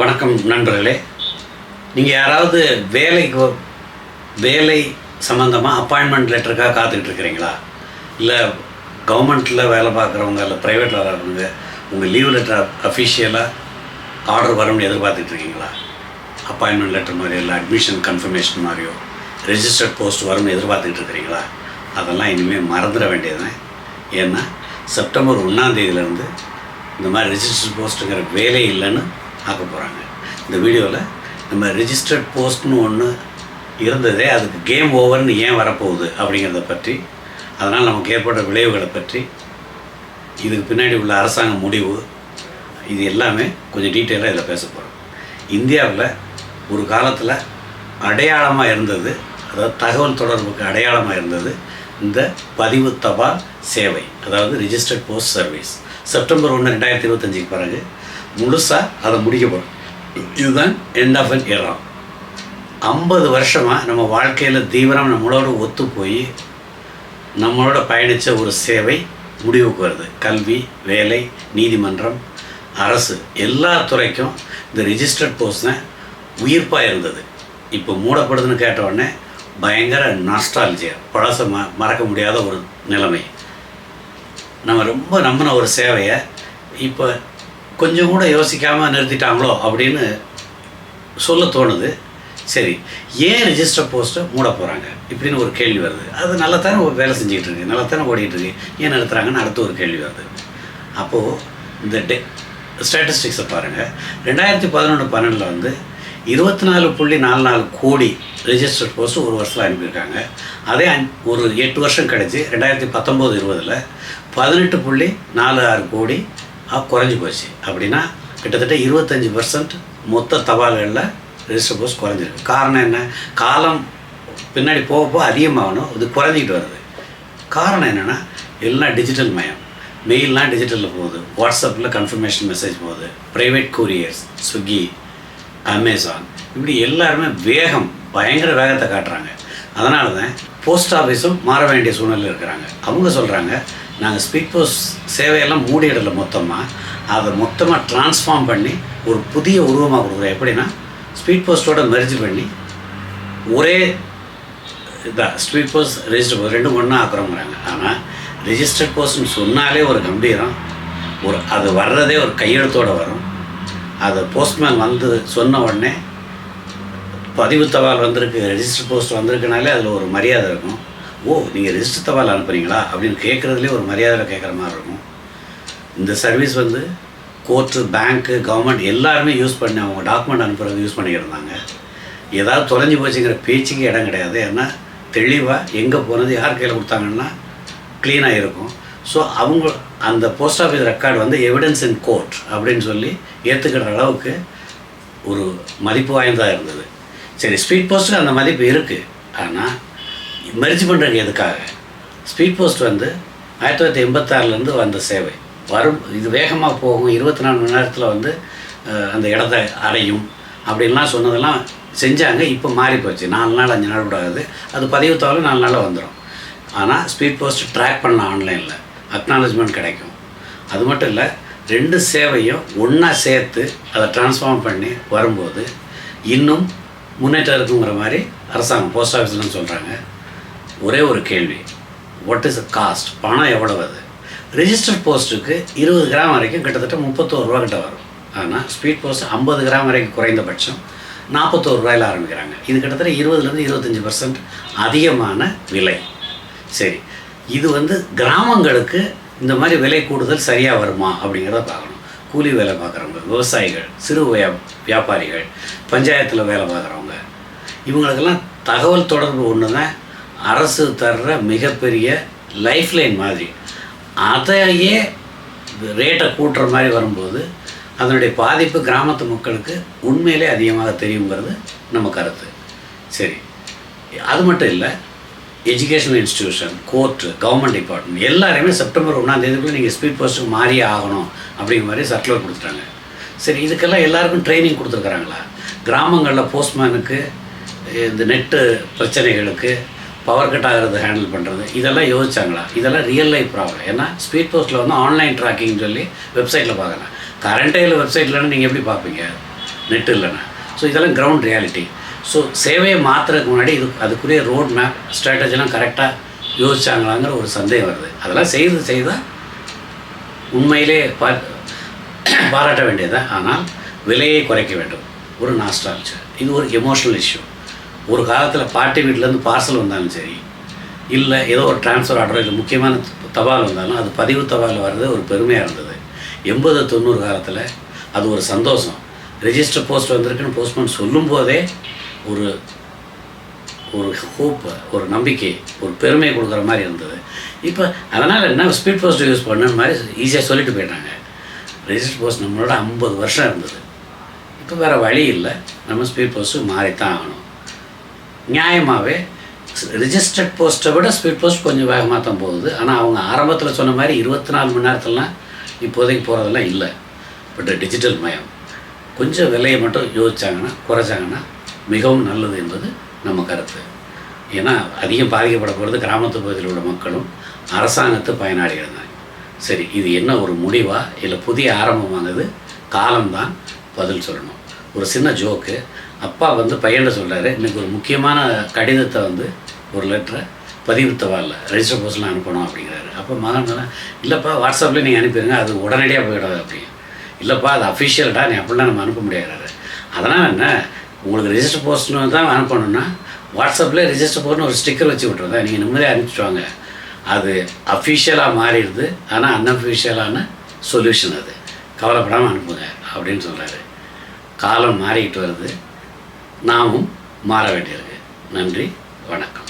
வணக்கம் நண்பர்களே. நீங்கள் யாராவது வேலைக்கு வேலை சம்மந்தமாக அப்பாயின்மெண்ட் லெட்டருக்காக காத்துக்கிட்டு இருக்கிறீங்களா? இல்லை கவர்மெண்ட்டில் வேலை பார்க்குறவங்க இல்லை ப்ரைவேட்டில் வரவங்க உங்கள் லீவ் லெட்டர் அஃபிஷியலாக ஆர்டர் வரும்னு எதிர்பார்த்துட்டு இருக்கீங்களா? அப்பாயின்மெண்ட் லெட்டர் மாதிரியோ இல்லை அட்மிஷன் கன்ஃபர்மேஷன் மாதிரியோ ரெஜிஸ்டர்ட் போஸ்ட் வரும்னு எதிர்பார்த்துக்கிட்டு இருக்கிறீங்களா? அதெல்லாம் இனிமேல் மறந்துட வேண்டியதுதான். ஏன்னா செப்டம்பர் ஒன்றாம் தேதியிலேருந்து இந்த மாதிரி ரெஜிஸ்டர் போஸ்ட்டுங்கிற வேலை இல்லைன்னு ஆக்க போகிறாங்க இந்த வீடியோவில் நம்ம ரிஜிஸ்டர்ட் போஸ்ட்னு ஒன்று இருந்ததே அதுக்கு கேம் ஓவர்னு ஏன் வரப்போகுது அப்படிங்கிறத பற்றி அதனால் நமக்கு ஏற்பட்ட விளைவுகளை பற்றி இதுக்கு பின்னாடி உள்ள அரசாங்க முடிவு இது எல்லாமே கொஞ்சம் டீட்டெயிலாக இதில் பேச போகிறோம் இந்தியாவில் ஒரு காலத்தில் அடையாளமாக இருந்தது அதாவது தகவல் தொடர்புக்கு அடையாளமாக இருந்தது இந்த பதிவு தபால் சேவை அதாவது ரிஜிஸ்டர்ட் போஸ்ட் சர்வீஸ் செப்டம்பர் ஒன்று ரெண்டாயிரத்தி இருபத்தஞ்சுக்கு பிறகு முழுசாக அதை முடிக்க போகிறோம் இதுதான் எண்ட் ஆஃப் அன் era. ஐம்பது வருஷமாக நம்ம வாழ்க்கையில் தீவிரம் நம்மளோட ஒத்து போய் நம்மளோட பயணித்த ஒரு சேவை முடிவுக்கு வருது. கல்வி வேலை நீதிமன்றம் அரசு எல்லா துறைக்கும் இந்த ரிஜிஸ்டர்ட் போஸ்ட் தான் உயிர்ப்பாக இருந்தது. இப்போ மூடப்படுதுன்னு கேட்ட உடனே பயங்கர நாஸ்டாலஜியா பழச ம மறக்க முடியாத ஒரு நிலைமை. நம்ம ரொம்ப நம்பின ஒரு சேவையை இப்போ கொஞ்சம் கூட யோசிக்காமல் நிறுத்திட்டாங்களோ அப்படின்னு சொல்ல தோணுது. சரி ஏன் ரிஜிஸ்டர் போஸ்ட்டை மூட போகிறாங்க இப்படின்னு ஒரு கேள்வி வருது. அது நல்லா தானே வேலை செஞ்சுக்கிட்டு இருக்கு நல்லா தானே இருக்கு ஏன் நிறுத்துறாங்கன்னு அடுத்த ஒரு கேள்வி வருது. அப்போது இந்த டே ஸ்டாட்டிஸ்டிக்ஸை பாருங்கள் ரெண்டாயிரத்தி பதினொன்று பன்னெண்டில் வந்து இருபத்தி நாலு புள்ளி நாலு நாலு கோடி ரிஜிஸ்டர்ட் போஸ்ட் ஒரு வருஷத்தில் அனுப்பியிருக்காங்க. அதே ஒரு எட்டு வருஷம் கழிச்சு ரெண்டாயிரத்தி பத்தொம்போது இருபதில் பதினெட்டு புள்ளி நாலு ஆறு கோடி குறைஞ்சி போச்சு. அப்படின்னா கிட்டத்தட்ட இருபத்தஞ்சி பர்சன்ட் மொத்த தபால்களில் ரெஜிஸ்டர் போஸ்ட் குறைஞ்சிருக்கு. காரணம் என்ன? காலம் பின்னாடி போக போக அதிகமாகணும். இது குறைஞ்சிக்கிட்டு வருது. காரணம் என்னென்னா எல்லாம் டிஜிட்டல் மயம். மெயில்லாம் டிஜிட்டலில் போகுது. வாட்ஸ்அப்பில் கன்ஃபர்மேஷன் மெசேஜ் போகுது. ப்ரைவேட் கூரியர்ஸ் ஸ்விக்கி அமேசான் இப்படி எல்லாருமே வேகம் பயங்கர வேகத்தை காட்டுறாங்க. அதனால தான் போஸ்ட் ஆஃபீஸும் மாற வேண்டிய சூழ்நிலை இருக்கிறாங்க. அவங்க சொல்கிறாங்க நாங்கள் ஸ்பீட் போஸ்ட் சேவையெல்லாம் மூடிடலை மொத்தமாக அதை மொத்தமாக ட்ரான்ஸ்ஃபார்ம் பண்ணி ஒரு புதிய உருவமாக கொடுக்குறோம். எப்படின்னா ஸ்பீட் போஸ்ட்டோட மெர்ஜ் பண்ணி ஒரே இதான் ஸ்பீட் போஸ்ட் ரெஜிஸ்டர் போஸ்ட் ரெண்டும் ஒன்றா ஆக்குறோங்கிறாங்க. ஆனால் ரிஜிஸ்டர்ட் போஸ்ட்னு சொன்னாலே ஒரு கம்பீரம். ஒரு அது வர்றதே ஒரு கையெழுத்தோடு வரும். அது போஸ்ட்மேன் வந்து சொன்ன உடனே பதிவு தவால் வந்திருக்கு ரெஜிஸ்டர் போஸ்ட் வந்திருக்குனாலே அதில் ஒரு மரியாதை இருக்கும். ஓ நீங்கள் ரெஜிஸ்டர் தபால் அனுப்புகிறீங்களா அப்படின்னு கேட்குறதுலே ஒரு மரியாதையில் கேட்குற மாதிரி இருக்கும். இந்த சர்வீஸ் வந்து கோர்ட்டு பேங்க்கு கவர்மெண்ட் எல்லாருமே யூஸ் பண்ணி அவங்க டாக்குமெண்ட் அனுப்புகிறது யூஸ் பண்ணிக்கிட்டு இருந்தாங்க. ஏதாவது தொலைஞ்சு போச்சுங்கிற பேச்சுக்கு இடம் கிடையாது. ஏன்னா தெளிவாக எங்கே போனது யார் கையில் கொடுத்தாங்கன்னா க்ளீனாக இருக்கும். ஸோ அவங்க அந்த போஸ்ட் ஆஃபீஸ் ரெக்கார்டு வந்து எவிடன்ஸ் இன் கோர்ட் அப்படின்னு சொல்லி ஏற்றுக்கிற அளவுக்கு ஒரு மதிப்பு வாய்ந்ததாக இருந்தது. சரி ஸ்பீட் போஸ்ட்டுக்கு அந்த மதிப்பு இருக்குது ஆனால் மெர்ஜ் பண்ணுறாங்க எதுக்காக? ஸ்பீட் போஸ்ட் வந்து ஆயிரத்தி தொள்ளாயிரத்தி எண்பத்தாறுலேருந்து வந்த சேவை. வரும் இது வேகமாக போகும் இருபத்தி நாலு மணி நேரத்தில் வந்து அந்த இடத்த அடையும் அப்படின்லாம் சொன்னதெல்லாம் செஞ்சாங்க இப்போ மாறி போச்சு நாலு நாள் அஞ்சு நாள் கூடாது அது பதிவு தவிர நாலு நாளில் வந்துடும் ஆனால் ஸ்பீட் போஸ்ட் ட்ராக் பண்ணலாம் ஆன்லைனில் அக்னாலஜ்மெண்ட் கிடைக்கும். அது மட்டும் இல்லை ரெண்டு சேவையும் ஒன்றா சேர்த்து அதை ட்ரான்ஸ்ஃபார்ம் பண்ணி வரும்போது இன்னும் முன்னேற்றம் இருக்குங்கிற மாதிரி அரசாங்கம் போஸ்ட் ஆஃபீஸ்லன்னு சொல்கிறாங்க ஒரே ஒரு கேள்வி. வாட் இஸ் காஸ்ட் பணம் எவ்வளவு அது? ரிஜிஸ்டர் போஸ்ட்டுக்கு இருபது கிராம் வரைக்கும் கிட்டத்தட்ட முப்பத்தோரு ரூபா கிட்ட வரும். ஆனால் ஸ்பீட் போஸ்ட் ஐம்பது கிராம் வரைக்கும் குறைந்தபட்சம் நாற்பத்தோரு ரூபாயில் ஆரம்பிக்கிறாங்க. இது கிட்டத்தட்ட இருபதுலேருந்து இருபத்தஞ்சி பர்சன்ட் அதிகமான விலை. சரி இது வந்து கிராமங்களுக்கு இந்த மாதிரி விலை கூடுதல் சரியாக வருமா அப்படிங்கிறத பார்க்கணும். கூலி வேலை பார்க்குறவங்க விவசாயிகள் சிறு வியாபாரிகள் பஞ்சாயத்தில் வேலை பார்க்குறவங்க இவங்களுக்கெல்லாம் தகவல் தொடர்பு ஒன்று தான் அரசு தர்ற மிகப்பெரிய லைஃப் லைன் மாதிரி. அதையே ரேட்டை கூட்டுற மாதிரி வரும்போது அதனுடைய பாதிப்பு கிராமத்து மக்களுக்கு உண்மையிலே அதிகமாக தெரியுங்கிறது நம்ம கருத்து. சரி. அது மட்டும் இல்லை educational institution court government department எல்லாருமே செப்டம்பர் ஒன்றாம் தேதிக்குள்ளே நீங்கள் ஸ்பீட் போஸ்ட்டுக்கு மாறியே ஆகணும் அப்படிங்கிற மாதிரி சர்க்குலர் கொடுத்துட்டாங்க. சரி இதுக்கெல்லாம் எல்லாருக்கும் ட்ரைனிங் கொடுத்துருக்குறாங்களா? கிராமங்களில் போஸ்ட்மேனுக்கு இந்த நெட்டு பிரச்சனைகளுக்கு பவர் கட் ஆகிறது ஹேண்டில் பண்ணுறது இதெல்லாம் யோசிச்சாங்களா? இதெல்லாம் ரியல் லைஃப் ப்ராப்ளம் ஏன்னா ஸ்பீட் போஸ்ட்டில் வந்து ஆன்லைன் ட்ராக்கிங் சொல்லி வெப்சைட்டில் பார்க்கலாம் கரண்டையில் வெப்சைட்லன்னு நீங்கள் எப்படி பார்ப்பீங்க? நெட் இல்லைன்னா. ஸோ இதெல்லாம் கிரவுண்ட் ரியாலிட்டி ஸோ சேவையை மாற்றுறதுக்கு முன்னாடி இது அதுக்குரிய ரோட் மேப் ஸ்ட்ராட்டஜிலாம் கரெக்டாக யோசிச்சாங்களாங்கிற ஒரு சந்தேகம் வருது. அதெல்லாம் செய்து செய்தால் உண்மையிலே பா பாராட்ட வேண்டியது? ஆனால் விலையை குறைக்க வேண்டும். ஒரு நாஸ்டாலஜி இது ஒரு எமோஷனல் இஷ்யூ ஒரு காலத்தில் பாட்டி வீட்டிலேருந்து பார்சல் வந்தாலும் சரி இல்லை ஏதோ ஒரு ட்ரான்ஸ்ஃபர் ஆர்டரோ இல்லை முக்கியமான தபால் வந்தாலும் அது பதிவு தபால் வர்றது ஒரு பெருமையாக இருந்தது. எண்பது தொண்ணூறு காலத்தில் அது ஒரு சந்தோஷம். ரெஜிஸ்டர் போஸ்ட் வந்திருக்குன்னு போஸ்ட்மேன் சொல்லும்போதே ஒரு ஒரு ஹோப்பு ஒரு நம்பிக்கை ஒரு பெருமை கொடுக்குற மாதிரி இருந்தது. இப்போ அதனால் என்ன ஸ்பீட் போஸ்ட் யூஸ் பண்ண மாதிரி ஈஸியாக சொல்லிட்டு போயிட்டாங்க. ரெஜிஸ்டர் போஸ்ட் நம்மளோட ஐம்பது வருஷம் இருந்தது. இப்போ வேறு வழி இல்லை. நம்ம ஸ்பீட் போஸ்ட்டு மாறித்தான் ஆகணும். நியாயமாகவே ரிஜிஸ்டர்ட் போஸ்ட்டை விட ஸ்பீட் போஸ்ட் கொஞ்சம் வேகமாக தான் போகுது. ஆனால் அவங்க ஆரம்பத்தில் சொன்ன மாதிரி இருபத்தி நாலு மணி நேரத்துலலாம் இப்போதைக்கு போகிறதெல்லாம் இல்லை. பட் டிஜிட்டல் மயம். கொஞ்சம் விலையை மட்டும் யோசிச்சாங்கன்னா குறைச்சாங்கன்னா மிகவும் நல்லது என்பது நம்ம கருத்து. ஏன்னா அதிகம் பாதிக்கப்பட போகிறது கிராமத்து பகுதியில் உள்ள மக்களும் அரசாங்கத்து பயனாளிகள் தான். சரி இது என்ன ஒரு முடிவா? இல்லை புதிய ஆரம்பமானது? காலம்தான் பதில் சொல்லணும். ஒரு சின்ன ஜோக்கு அப்பா வந்து பையன்கிட்ட சொல்கிறாரு இன்னைக்கு ஒரு முக்கியமான கடிதத்தை வந்து ஒரு லெட்டரை பதிவு தவாலில் ரெஜிஸ்டர் போஸ்ட்லாம் அனுப்பணும் அப்படிங்கிறாரு. அப்போ மகன் இல்லைப்பா வாட்ஸ்அப்பில் நீங்கள் அனுப்பிடுங்க அது உடனடியாக போயிடாது அப்படி இல்லைப்பா அது அஃபிஷியல்டா நீ அப்படிலாம் நம்ம அனுப்ப முடியாது அதனால் என்ன உங்களுக்கு ரிஜிஸ்டர் போஸ்ட்னு தான் அனுப்பணும்னா வாட்ஸ்அப்பில் ரிஜிஸ்டர் போஸ்ட்னு ஒரு ஸ்டிக்கர் வச்சு விட்ருந்தேன் நீங்கள் நிம்மதியாக அனுப்பிச்சிட்டு வாங்க. அது அஃபிஷியலாக மாறிடுது ஆனால் அன்அஃபிஷியலான சொல்யூஷன் அது. கவலைப்படாமல் அனுப்புங்க அப்படின்னு சொல்கிறாரு காலம் மாறிக்கிட்டு வருது. நாமும் மாற வேண்டியிருக்கு. நன்றி வணக்கம்.